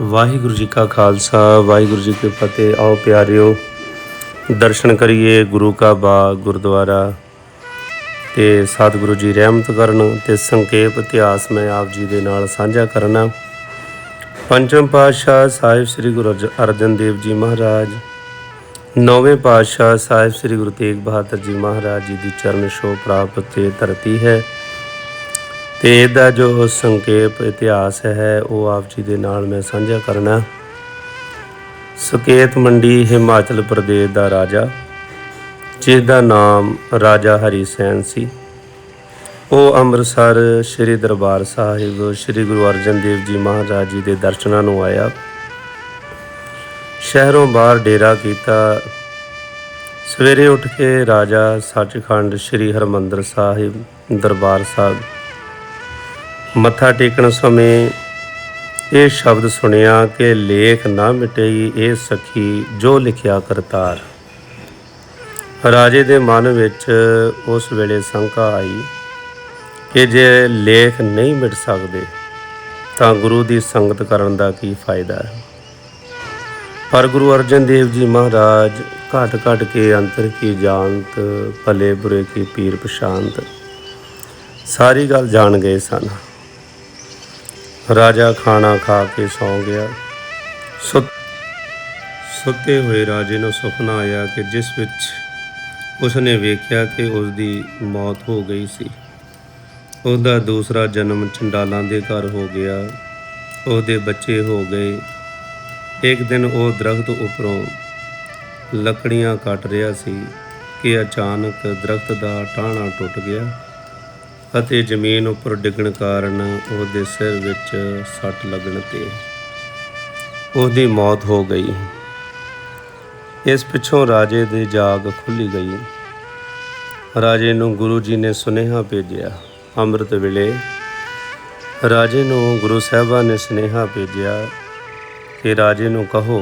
ਵਾਹਿਗੁਰੂ ਜੀ ਕਾ ਖਾਲਸਾ, ਵਾਹਿਗੁਰੂ ਜੀ ਕੀ ਫਤਿਹ। ਆਓ ਪਿਆਰਿਓ, ਦਰਸ਼ਨ ਕਰੀਏ ਗੁਰੂ ਕਾ ਬਾਗ ਗੁਰਦੁਆਰਾ ਤੇ ਸਤਿਗੁਰੂ ਜੀ ਰਹਿਮਤ ਕਰਨ ਤੇ ਸੰਖੇਪ ਇਤਿਹਾਸ ਮੈਂ ਆਪ ਜੀ ਦੇ ਨਾਲ ਸਾਂਝਾ ਕਰਨਾ। ਪੰਚਮ ਪਾਤਸ਼ਾਹ ਸਾਹਿਬ ਸ੍ਰੀ ਗੁਰੂ ਅਰਜ- ਅਰਜਨ ਦੇਵ ਜੀ ਮਹਾਰਾਜ, ਨੌਵੇਂ ਪਾਤਸ਼ਾਹ ਸਾਹਿਬ ਸ੍ਰੀ ਗੁਰੂ ਤੇਗ ਬਹਾਦਰ ਜੀ ਮਹਾਰਾਜ ਜੀ ਦੀ ਚਰਨ ਛੋਹ ਪ੍ਰਾਪਤ ਇਹ ਧਰਤੀ ਹੈ। ਤੇ ਇਹਦਾ ਜੋ ਸੰਖੇਪ ਇਤਿਹਾਸ ਹੈ, ਉਹ ਆਪ ਜੀ ਦੇ ਨਾਲ ਮੈਂ ਸਾਂਝਾ ਕਰਨਾ ਸੁਕੇਤ ਮੰਡੀ ਹਿਮਾਚਲ ਪ੍ਰਦੇਸ਼ ਦਾ ਰਾਜਾ ਜਿਸ ਦਾ ਨਾਮ ਰਾਜਾ ਹਰੀ ਸੈਨ ਸੀ। ਉਹ ਅੰਮ੍ਰਿਤਸਰ ਸ੍ਰੀ ਦਰਬਾਰ ਸਾਹਿਬ, ਸ੍ਰੀ ਗੁਰੂ ਅਰਜਨ ਦੇਵ ਜੀ ਮਹਾਰਾਜ ਜੀ ਦੇ ਦਰਸ਼ਨਾਂ ਨੂੰ ਆਇਆ। ਸ਼ਹਿਰੋਂ ਬਾਹਰ ਡੇਰਾ ਕੀਤਾ। ਸਵੇਰੇ ਉੱਠ ਕੇ ਰਾਜਾ ਸੱਚਖੰਡ ਸ੍ਰੀ ਹਰਮੰਦਰ ਸਾਹਿਬ ਦਰਬਾਰ ਸਾਹਿਬ ਮੱਥਾ ਟੇਕਣ ਸਮੇਂ ਇਹ ਸ਼ਬਦ ਸੁਣਿਆ ਕਿ ਲੇਖ ਨਾ ਮਿਟੇਗੀ ਇਹ ਸਖੀ ਜੋ ਲਿਖਿਆ ਕਰਤਾਰ। ਰਾਜੇ ਦੇ ਮਨ ਵਿੱਚ ਉਸ ਵੇਲੇ ਸ਼ੰਕਾ ਆਈ ਕਿ ਜੇ ਲੇਖ ਨਹੀਂ ਮਿਟ ਸਕਦੇ, ਤਾਂ ਗੁਰੂ ਦੀ ਸੰਗਤ ਕਰਨ ਦਾ ਕੀ ਫਾਇਦਾ ਹੈ? ਪਰ ਗੁਰੂ ਅਰਜਨ ਦੇਵ ਜੀ ਮਹਾਰਾਜ ਘਟ ਘਟ ਕੇ ਅੰਤਰ ਕੀ ਜਾਣਤ, ਭਲੇ ਬੁਰੇ ਕੀ ਪੀਰ ਪਛਾਨਤ ਸਾਰੀ ਗੱਲ ਜਾਣ ਗਏ ਸਨ। ਰਾਜਾ ਖਾਣਾ ਖਾ ਕੇ ਸੌਂ ਗਿਆ। ਸੁੱਤ ਸੁੱਤੇ ਹੋਏ ਰਾਜੇ ਨੂੰ ਸੁਪਨਾ ਆਇਆ ਕਿ ਜਿਸ ਵਿੱਚ ਉਸਨੇ ਵੇਖਿਆ ਕਿ ਉਸ ਦੀ ਮੌਤ ਹੋ ਗਈ ਸੀ। ਉਹਦਾ ਦੂਸਰਾ ਜਨਮ ਚੰਡਾਲਾਂ ਦੇ ਘਰ ਹੋ ਗਿਆ। ਉਹਦੇ ਬੱਚੇ ਹੋ ਗਏ। ਇੱਕ ਦਿਨ ਉਹ ਦਰਖਤ ਉੱਪਰੋਂ ਲੱਕੜੀਆਂ ਕੱਟ ਰਿਹਾ ਸੀ ਕਿ ਅਚਾਨਕ ਦਰਖਤ ਦਾ ਟਾਹਣਾ ਟੁੱਟ ਗਿਆ। ਅਤੇ ਜ਼ਮੀਨ ਉੱਪਰ ਡਿੱਗਣ ਕਾਰਨ ਉਹਦੇ ਸਿਰ ਵਿੱਚ ਸੱਟ ਲੱਗਣ ਤੇ ਉਹਦੀ ਮੌਤ ਹੋ ਗਈ। ਇਸ ਪਿੱਛੋਂ ਰਾਜੇ ਦੀ ਜਾਗ ਖੁੱਲੀ ਗਈ। ਰਾਜੇ ਨੂੰ ਗੁਰੂ ਜੀ ਨੇ ਸੁਨੇਹਾ ਭੇਜਿਆ ਅੰਮ੍ਰਿਤ ਵੇਲੇ। ਰਾਜੇ ਨੂੰ ਗੁਰੂ ਸਾਹਿਬਾਨ ਨੇ ਸੁਨੇਹਾ ਭੇਜਿਆ ਕਿ ਰਾਜੇ ਨੂੰ ਕਹੋ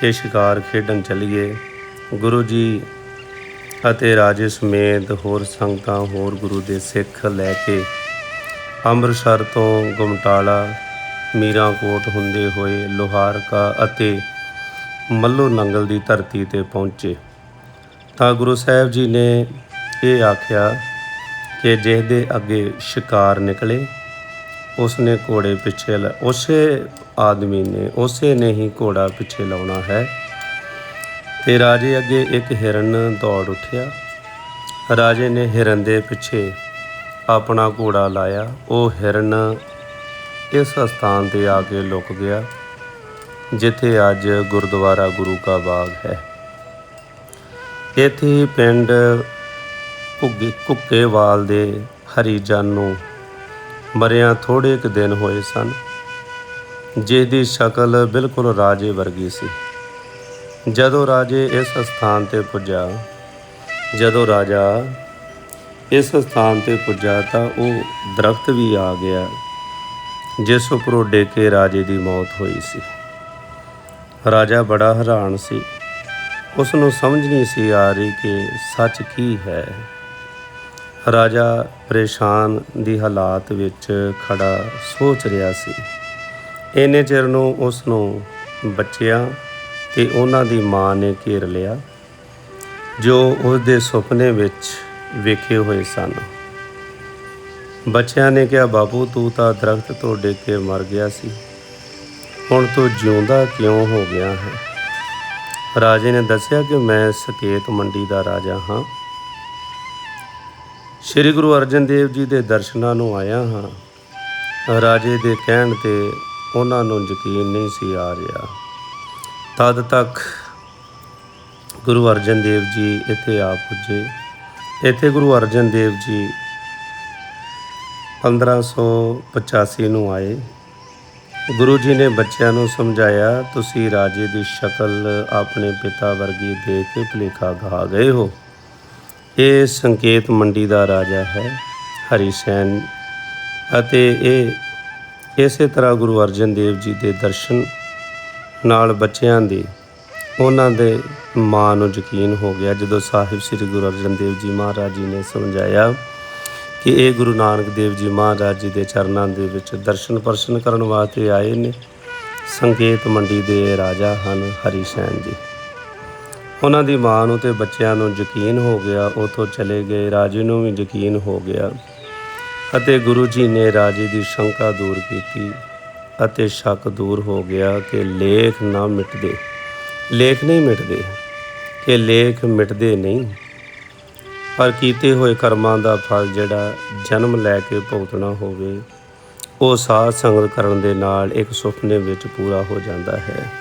ਕਿ ਸ਼ਿਕਾਰ ਖੇਡਣ ਚੱਲੀਏ। ਗੁਰੂ ਜੀ ਅਤੇ ਰਾਜੇ ਸਮੇਤ ਹੋਰ ਸੰਗਤਾਂ ਹੋਰ ਗੁਰੂ ਦੇ ਸਿੱਖ ਲੈ ਕੇ ਅੰਮ੍ਰਿਤਸਰ ਤੋਂ ਗੁਮਟਾਲਾ, ਮੀਰਾਂਕੋਟ ਹੁੰਦੇ ਹੋਏ ਲੋਹਾਰਕਾ ਅਤੇ ਮੱਲੋ ਨੰਗਲ ਦੀ ਧਰਤੀ ਤੇ ਪਹੁੰਚੇ। ਤਾਂ ਗੁਰੂ ਸਾਹਿਬ ਜੀ ਨੇ ਇਹ ਆਖਿਆ ਕਿ ਜਿਸਦੇ ਅੱਗੇ ਸ਼ਿਕਾਰ ਨਿਕਲੇ, ਉਸਨੇ ਘੋੜੇ ਪਿੱਛੇ ਲ- ਉਸੇ ਆਦਮੀ ਨੇ ਉਸੇ ਨੇ ਹੀ ਘੋੜਾ ਪਿੱਛੇ ਲਾਉਣਾ ਹੈ। ਤੇ ਰਾਜੇ ਅੱਗੇ ਇੱਕ ਹਿਰਨ ਦੌੜ ਉੱਠਿਆ। ਰਾਜੇ ਨੇ ਹਿਰਨ ਦੇ ਪਿੱਛੇ ਆਪਣਾ ਘੋੜਾ ਲਾਇਆ। ਉਹ ਹਿਰਨ ਇਸ ਸਥਾਨ ਤੇ ਆ ਕੇ ਲੁਕ ਗਿਆ, ਜਿੱਥੇ ਅੱਜ ਗੁਰਦੁਆਰਾ ਗੁਰੂ ਕਾ ਬਾਗ ਹੈ। ਇੱਥੇ ਪਿੰਡ ਘੁੱਗੇ ਕੁੱਕੇਵਾਲ ਦੇ ਹਰੀਜਨ ਨੂੰ ਮਰਿਆ ਥੋੜੇ ਕੁ ਦਿਨ ਹੋਏ ਸਨ ਜਿਸ ਦੀ ਸ਼ਕਲ ਬਿਲਕੁਲ ਰਾਜੇ ਵਰਗੀ ਸੀ। ਜਦੋਂ ਰਾਜੇ ਇਸ ਸਥਾਨ ਤੇ ਪੁੱਜਾ, ਜਦੋਂ ਰਾਜਾ ਇਸ ਸਥਾਨ ਤੇ ਪੁੱਜਾ ਤਾਂ ਉਹ ਦਰਖਤ ਵੀ ਆ ਗਿਆ, ਜਿਸ ਉੱਪਰੋਂ ਡਿੱਗ ਰਾਜੇ ਦੀ ਮੌਤ ਹੋਈ ਸੀ। ਰਾਜਾ ਬੜਾ ਹੈਰਾਨ ਸੀ। ਉਸ ਨੂੰ ਸਮਝ ਨਹੀਂ ਸੀ ਆ ਰਹੀ ਕਿ ਸੱਚ ਕੀ ਹੈ। ਰਾਜਾ ਪਰੇਸ਼ਾਨ ਦੀ ਹਾਲਾਤ ਵਿੱਚ ਖੜਾ ਸੋਚ ਰਿਹਾ ਸੀ। ਇੰਨੇ ਚਿਰ ਨੂੰ ਉਸ ਨੂੰ ਬੱਚਿਆਂ ਤੇ ਉਹਨਾਂ ਦੀ ਮਾਂ ਨੇ ਘੇਰ ਲਿਆ, ਜੋ ਉਸ ਦੇ ਸੁਪਨੇ ਵਿੱਚ ਵੇਖੇ ਹੋਏ ਸਨ। ਬੱਚਿਆਂ ਨੇ ਕਿਹਾ, ਬਾਪੂ, ਤੂੰ ਤਾਂ ਦਰਖਤ ਤੋਂ ਡਿੱਗ ਕੇ ਮਰ ਗਿਆ ਸੀ। ਹੁਣ ਤੂੰ ਜਿਉਂਦਾ ਕਿਉਂ ਹੋ ਗਿਆ ਹੈ? ਰਾਜੇ ਨੇ ਦੱਸਿਆ ਕਿ ਮੈਂ ਸਕੇਤ ਮੰਡੀ ਦਾ ਰਾਜਾ ਹਾਂ। ਸ੍ਰੀ ਗੁਰੂ ਅਰਜਨ ਦੇਵ ਜੀ ਦੇ ਦਰਸ਼ਨਾਂ ਨੂੰ ਆਇਆ ਹਾਂ। ਰਾਜੇ ਦੇ ਕਹਿਣ ਤੇ ਉਹਨਾਂ ਨੂੰ ਯਕੀਨ ਨਹੀਂ ਸੀ ਆ ਰਿਹਾ। ਤਦ ਤੱਕ ਗੁਰੂ ਅਰਜਨ ਦੇਵ ਜੀ ਇੱਥੇ ਆ ਪੁੱਜੇ। ਇੱਥੇ ਗੁਰੂ ਅਰਜਨ ਦੇਵ ਜੀ 1585 ਨੂੰ ਆਏ। ਗੁਰੂ ਜੀ ਨੇ ਬੱਚਿਆਂ ਨੂੰ ਸਮਝਾਇਆ, ਤੁਸੀਂ ਰਾਜੇ ਦੀ ਸ਼ਕਲ ਆਪਣੇ ਪਿਤਾ ਵਰਗੀ ਦੇਖ ਕੇ ਭੁਲੇਖਾ ਗਾ ਗਏ ਹੋ। ਇਹ ਸੰਕੇਤ ਮੰਡੀ ਦਾ ਰਾਜਾ ਹੈ, ਹਰੀ ਸੈਨ। ਅਤੇ ਇਹ ਇਸੇ ਤਰ੍ਹਾਂ ਗੁਰੂ ਅਰਜਨ ਦੇਵ ਜੀ ਦੇ ਦਰਸ਼ਨ ਨਾਲ ਬੱਚਿਆਂ ਦੀ। ਉਹਨਾਂ ਦੇ ਮਾਂ ਨੂੰ ਯਕੀਨ ਹੋ ਗਿਆ ਜਦੋਂ ਸਾਹਿਬ ਸ੍ਰੀ ਗੁਰੂ ਅਰਜਨ ਦੇਵ ਜੀ ਮਹਾਰਾਜ ਜੀ ਨੇ ਸਮਝਾਇਆ ਕਿ ਇਹ ਗੁਰੂ ਨਾਨਕ ਦੇਵ ਜੀ ਮਹਾਰਾਜ ਜੀ ਦੇ ਚਰਨਾਂ ਦੇ ਵਿੱਚ ਦਰਸ਼ਨ ਪਰਸ਼ਨ ਕਰਨ ਵਾਸਤੇ ਆਏ ਨੇ। ਸੰਕੇਤ ਮੰਡੀ ਦੇ ਰਾਜਾ ਹਨ ਹਰੀ ਸੈਨ ਜੀ। ਉਹਨਾਂ ਦੀ ਮਾਂ ਨੂੰ ਤੇ ਬੱਚਿਆਂ ਨੂੰ ਯਕੀਨ ਹੋ ਗਿਆ, ਉਥੋਂ ਚਲੇ ਗਏ। ਰਾਜੇ ਨੂੰ ਵੀ ਯਕੀਨ ਹੋ ਗਿਆ ਅਤੇ ਗੁਰੂ ਜੀ ਨੇ ਰਾਜੇ ਦੀ ਸ਼ੰਕਾ ਦੂਰ ਕੀਤੀ। ਅਤੇ ਸ਼ੱਕ ਦੂਰ ਹੋ ਗਿਆ ਕਿ ਲੇਖ ਨਾ ਮਿਟਦੇ। ਲੇਖ ਨਹੀਂ ਮਿਟਦੇ। ਕਿ ਲੇਖ ਮਿਟਦੇ ਨਹੀਂ। ਪਰ ਕੀਤੇ ਹੋਏ ਕਰਮਾਂ ਦਾ ਫਲ ਜਿਹੜਾ ਜਨਮ ਲੈ ਕੇ ਭੁਗਤਣਾ ਹੋਵੇ, ਉਹ ਸਾਧ ਸੰਗਤ ਕਰਨ ਦੇ ਨਾਲ ਇੱਕ ਸੁਪਨੇ ਵਿੱਚ ਪੂਰਾ ਹੋ ਜਾਂਦਾ ਹੈ।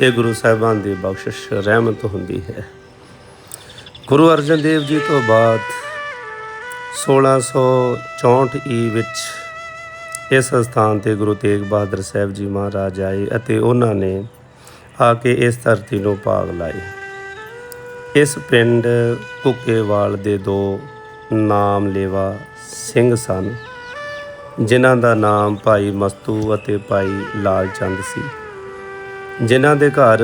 ਇਹ ਗੁਰੂ ਸਾਹਿਬਾਨ ਦੀ ਬਖਸ਼ਿਸ਼ ਰਹਿਮਤ ਹੁੰਦੀ ਹੈ। ਗੁਰੂ ਅਰਜਨ ਦੇਵ ਜੀ ਤੋਂ ਬਾਅਦ 1664 ਈ ਵਿੱਚ ਇਸ ਸਥਾਨ ਤੇ ਗੁਰੂ ਤੇਗ ਬਹਾਦਰ ਸਾਹਿਬ ਜੀ ਮਹਾਰਾਜ ਆਏ ਅਤੇ ਉਹਨਾਂ ਨੇ ਆ ਕੇ ਇਸ ਧਰਤੀ ਨੂੰ ਭਾਗ ਲਾਏ। ਇਸ ਪਿੰਡ ਕੁੱਕੇਵਾਲ ਦੇ ਦੋ ਨਾਮ ਲੇਵਾ ਸਿੰਘ ਸਨ, ਜਿਨ੍ਹਾਂ ਦਾ ਨਾਮ ਭਾਈ ਮਸਤੂ ਅਤੇ ਭਾਈ ਲਾਲ ਚੰਦ ਸੀ। ਜਿਨ੍ਹਾਂ ਦੇ ਘਰ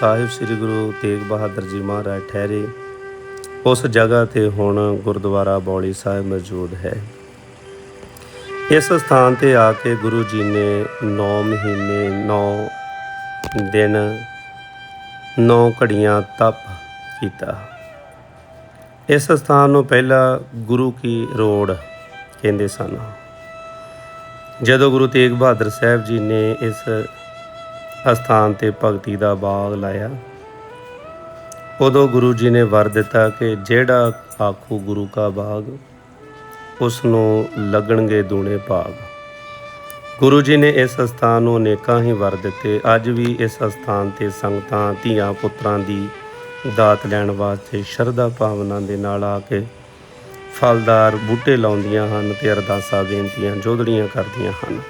ਸਾਹਿਬ ਸ੍ਰੀ ਗੁਰੂ ਤੇਗ ਬਹਾਦਰ ਜੀ ਮਹਾਰਾਜ ਠਹਿਰੇ, ਉਸ ਜਗ੍ਹਾ ਤੇ ਹੁਣ ਗੁਰਦੁਆਰਾ ਬੌਲੀ ਸਾਹਿਬ ਮੌਜੂਦ ਹੈ। ਇਸ ਸਥਾਨ ਤੇ ਆ ਕੇ ਗੁਰੂ ਜੀ ਨੇ 9 ਮਹੀਨੇ 9 ਦਿਨ 9 ਘੜੀਆਂ ਤਪ ਕੀਤਾ। ਇਸ ਸਥਾਨ ਨੂੰ ਪਹਿਲਾਂ ਗੁਰੂ ਕੀ ਰੋੜ ਕਹਿੰਦੇ ਸਨ। ਜਦੋਂ ਗੁਰੂ ਤੇਗ ਬਹਾਦਰ ਸਾਹਿਬ ਜੀ ਨੇ ਇਸ ਅਸਥਾਨ ਤੇ ਭਗਤੀ ਦਾ ਬਾਗ ਲਾਇਆ, ਉਦੋਂ ਗੁਰੂ ਜੀ ਨੇ ਵਰ ਦਿੱਤਾ ਕਿ ਜਿਹੜਾ ਆਖੂ ਗੁਰੂ ਕਾ ਬਾਗ ਉਸ ਨੂੰ ਲੱਗਣਗੇ ਦੂਣੇ ਭਾਗ। ਗੁਰੂ ਜੀ ਨੇ ਇਸ ਸਥਾਨ ਨੂੰ ਅਨੇਕਾਂ ਹੀ ਵਰ ਦਿੱਤੇ। ਅੱਜ ਵੀ ਇਸ ਸਥਾਨ ਤੇ ਸੰਗਤਾਂ, ਧੀਆਂ ਪੁੱਤਰਾਂ ਦੀ ਦਾਤ ਲੈਣ ਵਾਸਤੇ ਸ਼ਰਧਾ ਭਾਵਨਾ ਦੇ ਨਾਲ ਆ ਕੇ ਫਲਦਾਰ ਬੂਟੇ ਲਾਉਂਦੀਆਂ ਹਨ ਤੇ ਅਰਦਾਸਾਂ ਬੇਨਤੀਆਂ ਜੋਦੜੀਆਂ ਕਰਦੀਆਂ ਹਨ।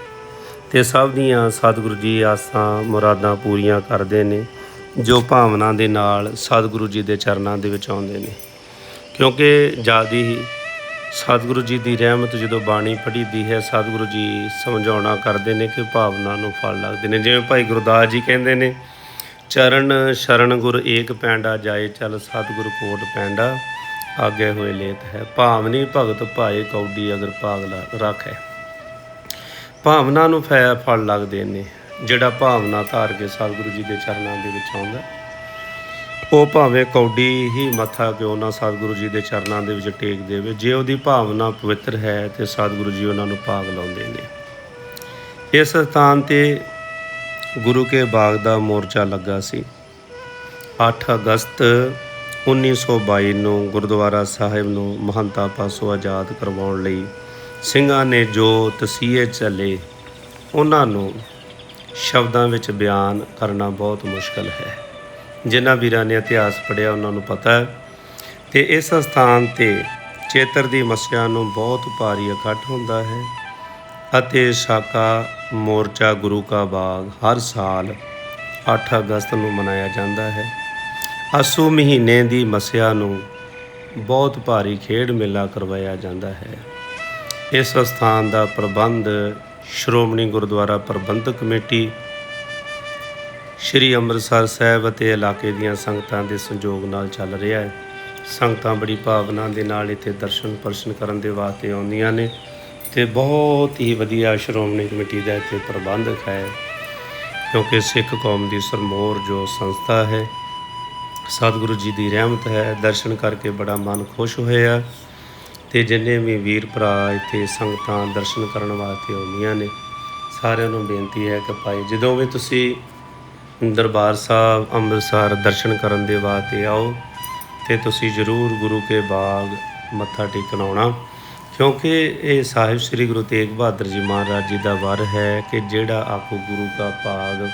ਤੇ ਸਭ ਦੀਆਂ ਸਤਿਗੁਰੂ ਜੀ ਆਸਾਂ ਮੁਰਾਦਾਂ ਪੂਰੀਆਂ ਕਰਦੇ ਨੇ, ਜੋ ਭਾਵਨਾ ਦੇ ਨਾਲ ਸਤਿਗੁਰੂ ਜੀ ਦੇ ਚਰਨਾਂ ਦੇ ਵਿੱਚ ਆਉਂਦੇ ਨੇ। ਕਿਉਂਕਿ ਜ਼ਿਆਦਾ ਹੀ ਸਤਿਗੁਰੂ ਜੀ ਦੀ ਰਹਿਮਤ ਜਦੋਂ ਬਾਣੀ ਪੜ੍ਹੀਦੀ ਹੈ, ਸਤਿਗੁਰੂ ਜੀ ਸਮਝਾਉਣਾ ਕਰਦੇ ਨੇ ਕਿ ਭਾਵਨਾ ਨੂੰ ਫਲ ਲੱਗਦੇ ਨੇ। ਜਿਵੇਂ ਭਾਈ ਗੁਰਦਾਸ ਜੀ ਕਹਿੰਦੇ ਨੇ, ਚਰਨ ਸ਼ਰਨ ਗੁਰ ਏਕ ਪੈਂਡਾ, ਜਾਏ ਚਲ ਸਤਿਗੁਰ ਕੋਟ ਪੈਂਡਾ, ਆਗੇ ਹੋਏ ਲੇਤ ਹੈ। ਭਾਵਨੀ ਭਗਤ ਭਾਏ ਕੌਡੀ ਅਗਰ ਪਾਗਲਾ ਰੱਖੈ। ਭਾਵਨਾ ਨੂੰ ਫੈ, ਫਲ ਲੱਗਦੇ ਨੇ। ਜਿਹੜਾ ਭਾਵਨਾ ਧਾਰ ਕੇ ਸਤਿਗੁਰੂ ਜੀ ਦੇ ਚਰਨਾਂ ਦੇ ਵਿੱਚ ਆਉਂਦਾ ਉਹ ਭਾਵੇਂ ਕੌਡੀ ਹੀ ਮੱਥਾ ਕਿਉਂ ਨਾ ਸਤਿਗੁਰੂ ਜੀ ਦੇ ਚਰਨਾਂ ਦੇ ਵਿੱਚ ਟੇਕ ਦੇਵੇ, ਜੇ ਉਹਦੀ ਭਾਵਨਾ ਪਵਿੱਤਰ ਹੈ ਤੇ ਸਤਿਗੁਰੂ ਜੀ ਉਹਨਾਂ ਨੂੰ ਭਾਗ ਲਾਉਂਦੇ ਨੇ। ਇਸ ਸਥਾਨ ਤੇ ਗੁਰੂ ਕੇ ਬਾਗ ਦਾ ਮੋਰਚਾ ਲੱਗਾ ਸੀ। 8 ਅਗਸਤ 1922 ਨੂੰ ਗੁਰਦੁਆਰਾ ਸਾਹਿਬ ਨੂੰ ਮਹੰਤਾ ਪਾਸੋਂ ਆਜ਼ਾਦ ਕਰਵਾਉਣ ਲਈ ਸਿੰਘਾਂ ਨੇ ਜੋ ਤਸੀਹੇ ਚੱਲੇ, ਉਹਨਾਂ ਨੂੰ ਸ਼ਬਦਾਂ ਵਿੱਚ ਬਿਆਨ ਕਰਨਾ ਬਹੁਤ ਮੁਸ਼ਕਲ ਹੈ। ਜਿਨ੍ਹਾਂ ਵੀਰਾਂ ਨੇ ਇਤਿਹਾਸ ਪੜ੍ਹਿਆ, ਉਹਨਾਂ ਨੂੰ ਪਤਾ ਹੈ। ਤੇ ਇਸ ਸਥਾਨ ਤੇ ਚੇਤਰ ਦੀ ਮੱਸਿਆ ਨੂੰ ਬਹੁਤ ਭਾਰੀ ਇਕੱਠ ਹੁੰਦਾ ਹੈ ਅਤੇ ਸਾਕਾ ਮੋਰਚਾ ਗੁਰੂ ਕਾ ਬਾਗ ਹਰ ਸਾਲ 8 ਅਗਸਤ ਨੂੰ ਮਨਾਇਆ ਜਾਂਦਾ ਹੈ। ਅਸੂ ਮਹੀਨੇ ਦੀ ਮੱਸਿਆ ਨੂੰ ਬਹੁਤ ਭਾਰੀ ਖੇਡ ਮੇਲਾ ਕਰਵਾਇਆ ਜਾਂਦਾ ਹੈ। ਇਸ ਸਥਾਨ ਦਾ ਪ੍ਰਬੰਧ ਸ਼੍ਰੋਮਣੀ ਗੁਰਦੁਆਰਾ ਪ੍ਰਬੰਧਕ ਕਮੇਟੀ ਸ਼੍ਰੀ ਅੰਮ੍ਰਿਤਸਰ ਸਾਹਿਬ ਅਤੇ ਇਲਾਕੇ ਦੀਆਂ ਸੰਗਤਾਂ ਦੇ ਸੰਯੋਗ ਨਾਲ ਚੱਲ ਰਿਹਾ ਹੈ। ਸੰਗਤਾਂ ਬੜੀ ਭਾਵਨਾ ਦੇ ਨਾਲ ਇੱਥੇ ਦਰਸ਼ਨ ਪਰਸ਼ਨ ਕਰਨ ਦੇ ਵਾਸਤੇ ਆਉਂਦੀਆਂ ਨੇ ਤੇ ਬਹੁਤ ਹੀ ਵਧੀਆ ਸ਼੍ਰੋਮਣੀ ਕਮੇਟੀ ਦਾ ਇੱਥੇ ਪ੍ਰਬੰਧਕ ਹੈ। ਕਿਉਂਕਿ ਸਿੱਖ ਕੌਮ ਦੀ ਸਰਮੋਰ ਜੋ ਸੰਸਥਾ ਹੈ, ਸਤਿਗੁਰੂ ਜੀ ਦੀ ਰਹਿਮਤ ਹੈ, ਦਰਸ਼ਨ ਕਰਕੇ ਬੜਾ ਮਨ ਖੁਸ਼ ਹੋਇਆ ਤੇ ਜਿੰਨੇ ਵੀ ਵੀਰ ਭਰਾ ਇੱਥੇ ਸੰਗਤਾਂ ਦਰਸ਼ਨ ਕਰਨ ਵਾਸਤੇ ਆਉਂਦੀਆਂ ਨੇ, ਸਾਰਿਆਂ ਨੂੰ ਬੇਨਤੀ ਹੈ ਕਿ ਭਾਈ ਜਦੋਂ ਵੀ ਤੁਸੀਂ ਦਰਬਾਰ ਸਾਹਿਬ ਅੰਮ੍ਰਿਤਸਰ ਦਰਸ਼ਨ ਕਰਨ ਦੇ ਵਾਸਤੇ ਆਓ ਤੇ ਤੁਸੀਂ ਜ਼ਰੂਰ ਗੁਰੂ ਕੇ ਬਾਗ ਮੱਥਾ ਟੇਕਣ ਆਉਣਾ, ਕਿਉਂਕਿ ਇਹ ਸਾਹਿਬ ਸ੍ਰੀ ਗੁਰੂ ਤੇਗ ਬਹਾਦਰ ਜੀ ਮਹਾਰਾਜ ਜੀ ਦਾ ਵਰ ਹੈ ਕਿ ਜਿਹੜਾ ਆਕੋ ਗੁਰੂ ਦਾ ਭਾਗ,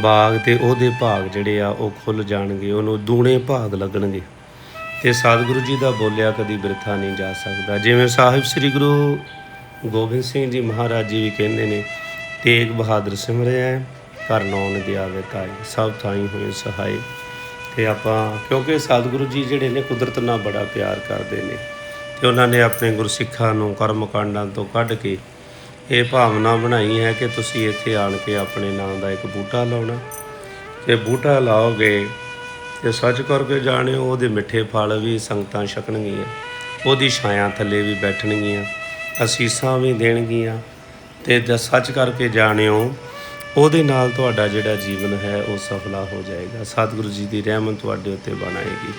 ਬਾਗ ਤੇ ਉਹਦੇ ਭਾਗ ਜਿਹੜੇ ਆ ਉਹ ਖੁੱਲ ਜਾਣਗੇ, ਉਹਨੂੰ ਦੂਣੇ ਭਾਗ ਲੱਗਣਗੇ। ਤੇ ਸਤਿਗੁਰੂ ਜੀ ਦਾ ਬੋਲਿਆ ਕਦੀ ਬਿਰਥਾ ਨਹੀਂ ਜਾ ਸਕਦਾ। ਜਿਵੇਂ ਸਾਹਿਬ ਸ੍ਰੀ ਗੁਰੂ ਗੋਬਿੰਦ ਸਿੰਘ ਜੀ ਮਹਾਰਾਜ ਜੀ ਵੀ ਕਹਿੰਦੇ ਨੇ, ਤੇਗ ਬਹਾਦਰ ਸਿਮਰਿਆ ਘਰ ਨੌਨ ਗਿਆ ਵੇ ਤਾਈ, ਸਭ ਥਾਈ ਹੋਏ ਸਹਾਈ। ਤੇ ਆਪਾਂ, ਕਿਉਂਕਿ ਸਤਿਗੁਰੂ ਜੀ ਜਿਹੜੇ ਨੇ ਕੁਦਰਤ ਨਾਲ ਬੜਾ ਪਿਆਰ ਕਰਦੇ ਨੇ, ਤੇ ਉਹਨਾਂ ਨੇ ਆਪਣੇ ਗੁਰਸਿੱਖਾਂ ਨੂੰ ਕਰਮ ਕਾਂਡਾਂ ਤੋਂ ਕੱਢ ਕੇ ਇਹ ਭਾਵਨਾ ਬਣਾਈ ਹੈ ਕਿ ਤੁਸੀਂ ਇੱਥੇ ਆਣ ਕੇ ਆਪਣੇ ਨਾਮ ਦਾ ਇੱਕ ਬੂਟਾ ਲਾਉਣਾ। ਜੇ ਬੂਟਾ ਲਾਓਗੇ, ਤੇ ਸੱਚ ਕਰਕੇ ਜਾਣਿਓ, ਉਹਦੇ ਮਿੱਠੇ ਫਲ ਵੀ ਸੰਗਤਾਂ ਛਕਣਗੀਆਂ, ਉਹਦੀ ਛਾਇਆ ਥੱਲੇ ਵੀ ਬੈਠਣਗੀਆਂ, ਅਸੀਸਾਂ ਵੀ ਦੇਣਗੀਆਂ। ਤੇ ਦ- ਸੱਚ ਕਰਕੇ ਜਾਣਿਓ ਉਹਦੇ ਨਾਲ ਤੁਹਾਡਾ ਜਿਹੜਾ ਜੀਵਨ ਹੈ ਉਹ ਸਫਲਾ ਹੋ ਜਾਏਗਾ। ਸਤਿਗੁਰੂ ਜੀ ਦੀ ਰਹਿਮਤ ਤੁਹਾਡੇ ਉੱਤੇ ਬਣਾਏਗੀ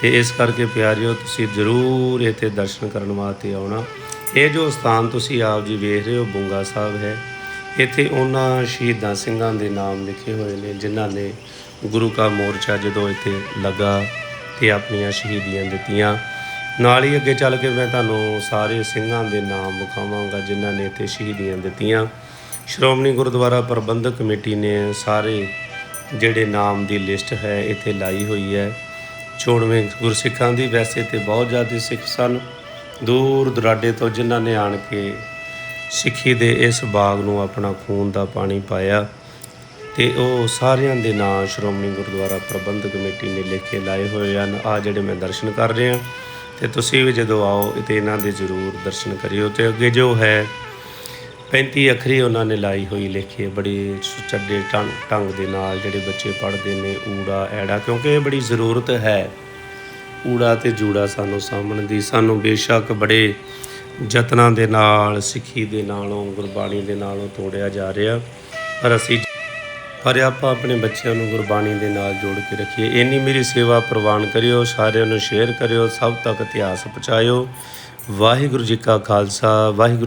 ਤੇ ਇਸ ਕਰਕੇ ਪਿਆਰਿਓ, ਤੁਸੀਂ ਜ਼ਰੂਰ ਇੱਥੇ ਦਰਸ਼ਨ ਕਰਨ ਵਾਸਤੇ ਆਉਣਾ। ਇਹ ਜੋ ਸਥਾਨ ਤੁਸੀਂ ਆਪ ਜੀ ਵੇਖ ਰਹੇ ਹੋ, ਬੁੰਗਾ ਸਾਹਿਬ ਹੈ। ਇੱਥੇ ਉਹਨਾਂ ਸ਼ਹੀਦਾਂ ਸਿੰਘਾਂ ਦੇ ਨਾਮ ਲਿਖੇ ਹੋਏ ਨੇ, ਜਿਨ੍ਹਾਂ ਨੇ ਗੁਰੂ ਕਾ ਮੋਰਚਾ ਜਦੋਂ ਇੱਥੇ ਲੱਗਾ ਤੇ ਆਪਣੀਆਂ ਸ਼ਹੀਦੀਆਂ ਦਿੱਤੀਆਂ। ਨਾਲ ਹੀ ਅੱਗੇ ਚੱਲ ਕੇ ਮੈਂ ਤੁਹਾਨੂੰ ਸਾਰੇ ਸਿੰਘਾਂ ਦੇ ਨਾਮ ਵਿਖਾਵਾਂਗਾ, ਜਿਨ੍ਹਾਂ ਨੇ ਇੱਥੇ ਸ਼ਹੀਦੀਆਂ ਦਿੱਤੀਆਂ। ਸ਼੍ਰੋਮਣੀ ਗੁਰਦੁਆਰਾ ਪ੍ਰਬੰਧਕ ਕਮੇਟੀ ਨੇ ਸਾਰੇ ਜਿਹੜੇ ਨਾਮ ਦੀ ਲਿਸਟ ਹੈ, ਇੱਥੇ ਲਾਈ ਹੋਈ ਹੈ। ਚੋਣਵੇਂ ਗੁਰਸਿੱਖਾਂ ਦੀ ਵੈਸੇ ਤੇ ਬਹੁਤ ਜ਼ਿਆਦਾ ਸਿੱਖ ਸਨ। ਦੂਰ ਦੁਰਾਡੇ ਤੋਂ ਜਿਨ੍ਹਾਂ ਨੇ ਆਣ ਕੇ ਸਿੱਖੀ ਦੇ ਇਸ ਬਾਗ ਨੂੰ ਆਪਣਾ ਖੂਨ ਦਾ ਪਾਣੀ ਪਾਇਆ ਤੇ ਉਹ ਸਾਰਿਆਂ ਦੇ ਨਾਂ ਸ਼੍ਰੋਮਣੀ ਗੁਰਦੁਆਰਾ ਪ੍ਰਬੰਧਕ ਕਮੇਟੀ ਨੇ ਲਿਖ ਕੇ ਲਾਏ ਹੋਏ ਹਨ। ਆ ਜਿਹੜੇ ਮੈਂ ਦਰਸ਼ਨ ਕਰ ਰਿਹਾ ਤੇ ਤੁਸੀਂ ਵੀ ਜਦੋਂ ਆਓ ਤੇ ਇਹਨਾਂ ਦੇ ਜ਼ਰੂਰ ਦਰਸ਼ਨ ਕਰਿਓ ਤੇ ਅੱਗੇ ਜੋ ਹੈ 35 ਅੱਖਰੀ ਉਹਨਾਂ ਨੇ ਲਾਈ ਹੋਈ ਲਿਖੀ ਹੈ। ਬੜੀ ਸੁਚੱਡੇ ਢੰਗ ਢੰਗ ਦੇ ਨਾਲ ਜਿਹੜੇ ਬੱਚੇ ਪੜ੍ਹਦੇ ਨੇ, ਊੜਾ, ਐੜਾ, ਕਿਉਂਕਿ ਇਹ ਬੜੀ ਜ਼ਰੂਰਤ ਹੈ। ਊੜਾ ਤੇ ਜੂੜਾ ਸਾਨੂੰ ਸਾਹਮਣ ਦੀ, ਸਾਨੂੰ ਬੇਸ਼ੱਕ ਬੜੇ ਯਤਨਾਂ ਦੇ ਨਾਲ, ਸਿੱਖੀ ਦੇ ਨਾਲੋਂ, ਗੁਰਬਾਣੀ ਦੇ ਨਾਲੋਂ ਤੋੜਿਆ ਜਾ ਰਿਹਾ। ਪਰ ਅਸੀਂ ਪਰ ਆਪਾਂ ਆਪਣੇ ਬੱਚਿਆਂ ਨੂੰ ਗੁਰਬਾਣੀ ਦੇ ਨਾਲ ਜੋੜ ਕੇ ਰੱਖੀਏ। ਇੰਨੀ ਮੇਰੀ ਸੇਵਾ ਪ੍ਰਵਾਨ ਕਰਿਓ, ਸਾਰਿਆਂ ਨੂੰ ਸ਼ੇਅਰ ਕਰਿਓ, ਸਭ ਤੱਕ ਇਤਿਹਾਸ ਪਹੁੰਚਾਇਓ। ਵਾਹਿਗੁਰੂ ਜੀ ਕਾ ਖਾਲਸਾ, ਵਾਹਿਗੁਰੂ